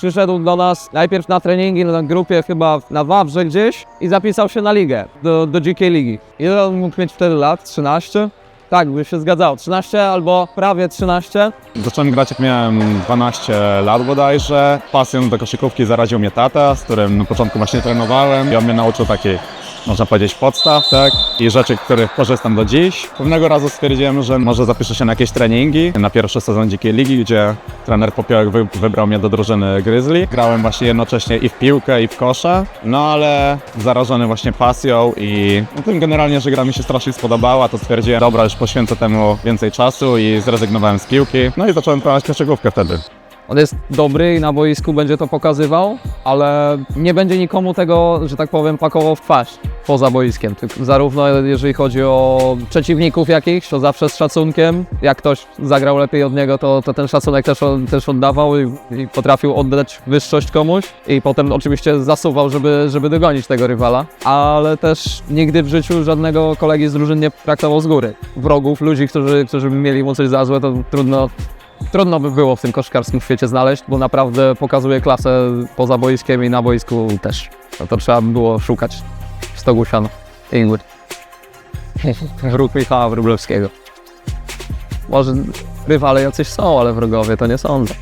Przyszedł do nas najpierw na treningi na grupie chyba na Wawrze gdzieś i zapisał się na ligę, do, do GK Ligi. Ile on mógł mieć wtedy lat? 13? Tak, by się zgadzało. 13 albo prawie 13. Zacząłem grać jak miałem 12 lat bodajże. Pasją do koszykówki zaraził mnie tata, z którym na początku właśnie trenowałem i on mnie nauczył takiej, można powiedzieć, podstaw, tak? I rzeczy, których korzystam do dziś. Pewnego razu stwierdziłem, że może zapiszę się na jakieś treningi na pierwszy sezon Dzikiej Ligi, gdzie trener Popiołek wy, wybrał mnie do drużyny Grizzly. Grałem właśnie jednocześnie i w piłkę, i w kosze, no ale zarażony właśnie pasją i no, tym generalnie, że gra mi się strasznie spodobała, to stwierdziłem, dobra, już poświęcę temu więcej czasu i zrezygnowałem z piłki. No i zacząłem prowadzić koszykówkę wtedy. On jest dobry i na boisku będzie to pokazywał, ale nie będzie nikomu tego, że tak powiem, pakował w twarz poza boiskiem. Zarówno jeżeli chodzi o przeciwników jakichś, to zawsze z szacunkiem. Jak ktoś zagrał lepiej od niego, to, to ten szacunek też, też oddawał i, i potrafił oddać wyższość komuś. I potem oczywiście zasuwał, żeby, żeby dogonić tego rywala. Ale też nigdy w życiu żadnego kolegi z drużyn nie traktował z góry. Wrogów, ludzi, którzy, którzy mieli mu coś za złe, to trudno Trudno by było w tym koszkarskim świecie znaleźć, bo naprawdę pokazuje klasę poza boiskiem i na boisku też. No to trzeba by było szukać w stogu siana. Ingrid. Wróg Michała Wróblewskiego. Może rywale jacyś są, ale wrogowie to nie sądzę.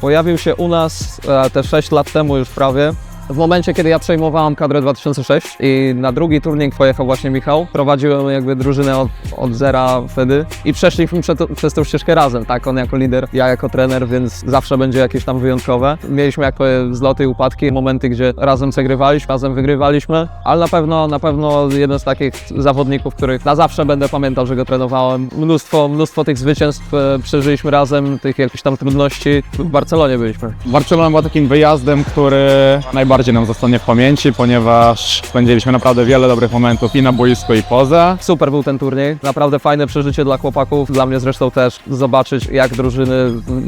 Pojawił się u nas e, te 6 lat temu już prawie. W momencie, kiedy ja przejmowałam kadrę 2006 i na drugi turniej pojechał właśnie Michał, prowadziłem jakby drużynę od, od zera wtedy i przeszliśmy przed, przez tą ścieżkę razem, tak? On jako lider, ja jako trener, więc zawsze będzie jakieś tam wyjątkowe. Mieliśmy jako zloty i upadki, momenty, gdzie razem przegrywaliśmy, razem wygrywaliśmy, ale na pewno, na pewno jeden z takich zawodników, których na zawsze będę pamiętał, że go trenowałem. Mnóstwo, mnóstwo tych zwycięstw e, przeżyliśmy razem, tych jakichś tam trudności. W Barcelonie byliśmy. Barcelona była takim wyjazdem, który najbardziej nam zostanie w pamięci, ponieważ spędziliśmy naprawdę wiele dobrych momentów i na boisku, i poza. Super był ten turniej, naprawdę fajne przeżycie dla chłopaków, dla mnie zresztą też zobaczyć jak drużyny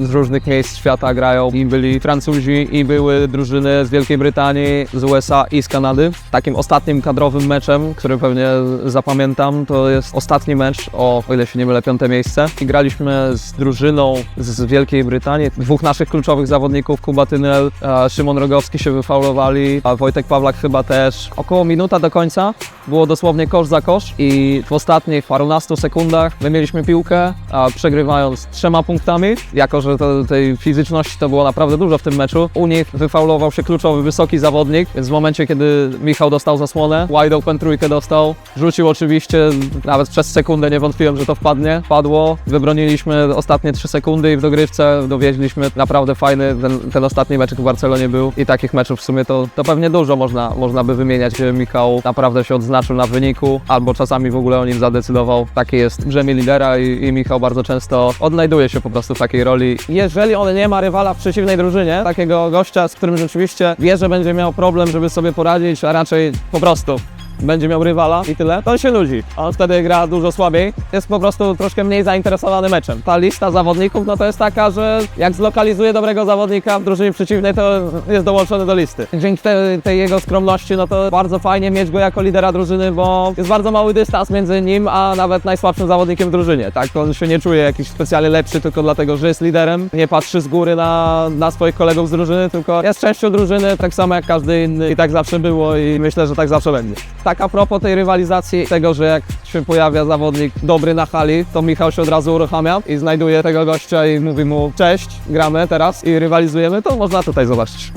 z różnych miejsc świata grają. I byli Francuzi i były drużyny z Wielkiej Brytanii, z USA i z Kanady. Takim ostatnim kadrowym meczem, który pewnie zapamiętam, to jest ostatni mecz o, o ile się nie mylę, piąte miejsce. I graliśmy z drużyną z Wielkiej Brytanii. Dwóch naszych kluczowych zawodników, Kuba Tynel, Szymon Rogowski się wyfaulowali, a Wojtek Pawlak chyba też. Około minuta do końca było dosłownie kosz za kosz i w ostatnich parunastu sekundach my mieliśmy piłkę, a przegrywając trzema punktami. Jako, że to, tej fizyczności to było naprawdę dużo w tym meczu, u nich wyfaulował się kluczowy, wysoki zawodnik, więc w momencie, kiedy Michał dostał zasłonę, wide open trójkę dostał, rzucił oczywiście, nawet przez sekundę nie wątpiłem, że to wpadnie. Padło, wybroniliśmy ostatnie trzy sekundy i w dogrywce dowieźliśmy naprawdę fajny, ten, ten ostatni mecz w Barcelonie był i takich meczów w sumie to, to pewnie dużo można, można by wymieniać. Michał naprawdę się odznaczył na wyniku, albo czasami w ogóle o nim zadecydował. Taki jest brzemię lidera i, i Michał bardzo często odnajduje się po prostu w takiej roli. Jeżeli on nie ma rywala w przeciwnej drużynie, takiego gościa, z którym rzeczywiście wie, że będzie miał problem, żeby sobie poradzić, a raczej po prostu będzie miał rywala i tyle, to on się nudzi. On wtedy gra dużo słabiej, jest po prostu troszkę mniej zainteresowany meczem. Ta lista zawodników, no to jest taka, że jak zlokalizuje dobrego zawodnika w drużynie przeciwnej, to jest dołączony do listy. Dzięki tej, tej jego skromności, no to bardzo fajnie mieć go jako lidera drużyny, bo jest bardzo mały dystans między nim, a nawet najsłabszym zawodnikiem w drużynie, tak? On się nie czuje jakiś specjalnie lepszy tylko dlatego, że jest liderem, nie patrzy z góry na, na swoich kolegów z drużyny, tylko jest częścią drużyny, tak samo jak każdy inny i tak zawsze było i myślę, że tak zawsze będzie. Tak a propos tej rywalizacji, tego, że jak się pojawia zawodnik dobry na hali, to Michał się od razu uruchamia i znajduje tego gościa i mówi mu cześć, gramy teraz i rywalizujemy, to można tutaj zobaczyć.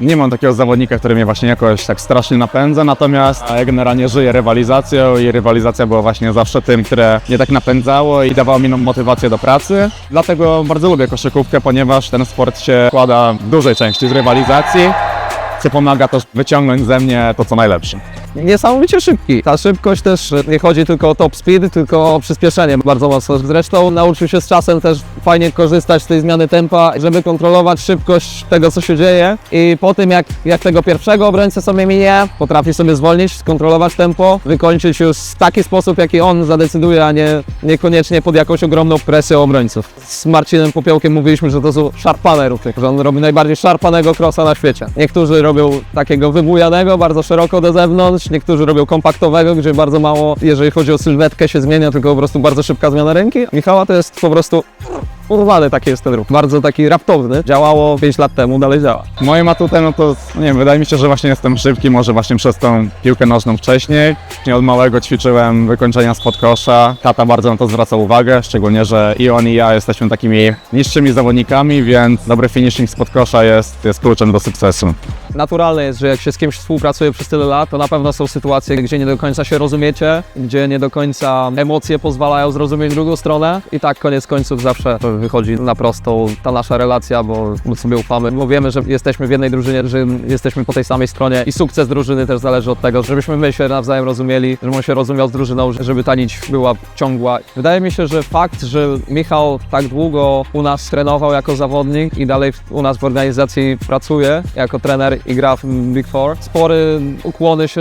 Nie mam takiego zawodnika, który mnie właśnie jakoś tak strasznie napędza, natomiast ja generalnie żyję rywalizacją i rywalizacja była właśnie zawsze tym, które mnie tak napędzało i dawało mi motywację do pracy. Dlatego bardzo lubię koszykówkę, ponieważ ten sport się składa w dużej części z rywalizacji, co pomaga też wyciągnąć ze mnie to, co najlepsze. Niesamowicie szybki. Ta szybkość też nie chodzi tylko o top speed, tylko o przyspieszenie bardzo mocno. Zresztą nauczył się z czasem też fajnie korzystać z tej zmiany tempa, żeby kontrolować szybkość tego, co się dzieje. I po tym, jak, jak tego pierwszego obrońcę sobie minie, potrafi sobie zwolnić, skontrolować tempo, wykończyć już w taki sposób, jaki on zadecyduje, a nie niekoniecznie pod jakąś ogromną presją obrońców. Z Marcinem Popiołkiem mówiliśmy, że to są szarpane ruchy, że on robi najbardziej szarpanego krosa na świecie. Niektórzy robią takiego wybujanego, bardzo szeroko do zewnątrz, niektórzy robią kompaktowego, gdzie bardzo mało, jeżeli chodzi o sylwetkę, się zmienia, tylko po prostu bardzo szybka zmiana ręki. Michała to jest po prostu urwany taki jest ten ruch. Bardzo taki raptowny. Działało 5 lat temu, dalej działa. Moim atutem, no to nie wiem, wydaje mi się, że właśnie jestem szybki, może właśnie przez tą piłkę nożną wcześniej. Nie od małego ćwiczyłem wykończenia spod kosza. Tata bardzo na to zwraca uwagę, szczególnie, że i on i ja jesteśmy takimi niższymi zawodnikami, więc dobry finishing spod kosza jest, jest kluczem do sukcesu. Naturalne jest, że jak się z kimś współpracuje przez tyle lat, to na pewno są sytuacje, gdzie nie do końca się rozumiecie, gdzie nie do końca emocje pozwalają zrozumieć drugą stronę i tak koniec końców zawsze wychodzi na prostą ta nasza relacja, bo sobie ufamy, bo wiemy, że jesteśmy w jednej drużynie, że jesteśmy po tej samej stronie i sukces drużyny też zależy od tego, żebyśmy my się nawzajem rozumieli, żeby on się rozumiał z drużyną, żeby ta nić była ciągła. Wydaje mi się, że fakt, że Michał tak długo u nas trenował jako zawodnik i dalej u nas w organizacji pracuje jako trener i gra w Big Four. Spory ukłony się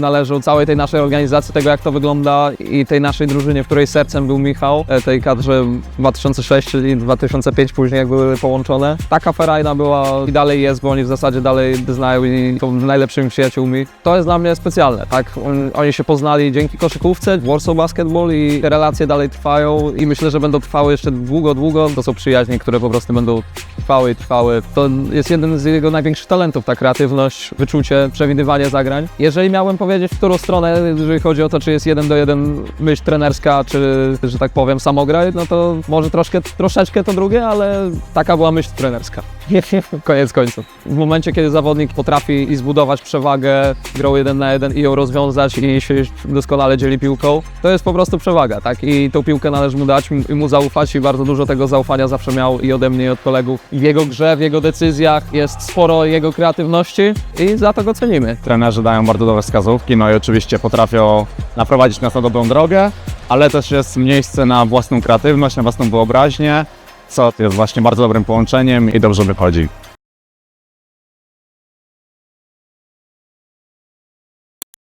należą całej tej naszej organizacji, tego jak to wygląda i tej naszej drużynie, w której sercem był Michał, e, tej kadrze 2006, czyli 2005 później jak były połączone. Taka ferajna była i dalej jest, bo oni w zasadzie dalej znają i są najlepszymi przyjaciółmi. To jest dla mnie specjalne, tak? On- Oni się poznali dzięki koszykówce, Warsaw Basketball i te relacje dalej trwają i myślę, że będą trwały jeszcze długo, długo. To są przyjaźnie, które po prostu będą trwały i trwały. To jest jeden z jego największych talentów, ta kreatywność, wyczucie, przewidywanie zagrań. Jeżeli miałem powiedzieć, w którą stronę, jeżeli chodzi o to, czy jest jeden do jeden myśl trenerska, czy, że tak powiem, samograj, no to może troszkę, troszeczkę to drugie, ale taka była myśl trenerska. Koniec końców. W momencie, kiedy zawodnik potrafi i zbudować przewagę grą jeden na jeden i ją rozwiązać i się doskonale dzieli piłką, to jest po prostu przewaga, tak? I tą piłkę należy mu dać i mu zaufać i bardzo dużo tego zaufania zawsze miał i ode mnie, i od kolegów. W jego grze, w jego decyzjach jest sporo jego kreatywności i za to go cenimy. Trenerzy dają bardzo dobre wskazówki, no i oczywiście potrafią naprowadzić nas na dobrą drogę, ale też jest miejsce na własną kreatywność, na własną wyobraźnię, co jest właśnie bardzo dobrym połączeniem i dobrze wychodzi.